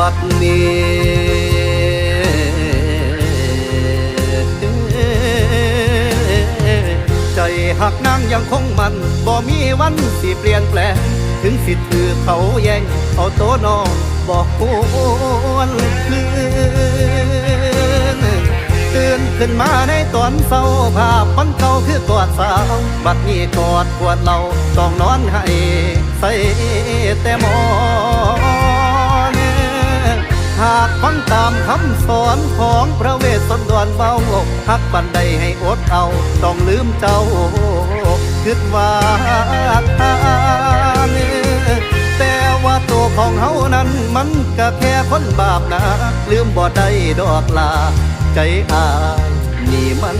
บัดนี้ใจหักนางยังคงมันบ่มีวันสิเปลี่ยนแปลงถึงสิถือเขาแย่งเอาโตน้องบอกควรคืนตื่นขึ้นมาในตอนเศร้าภาพมันเก่าคือกอดสาว บัดนี้กอดขวดเราต้องนอนให้ใส่แต่หมอ หากฟังตามคำสอนของพระเวสสันดรเบาหักบันไดให้อดเอา ต้องลืมเจ้าคิดว่าทางแต่ว่าตัวของเฮานั้นมันก็แค่คนบาปนะ ลืมบ่ได้ดอกลา ใจอายนี่มัน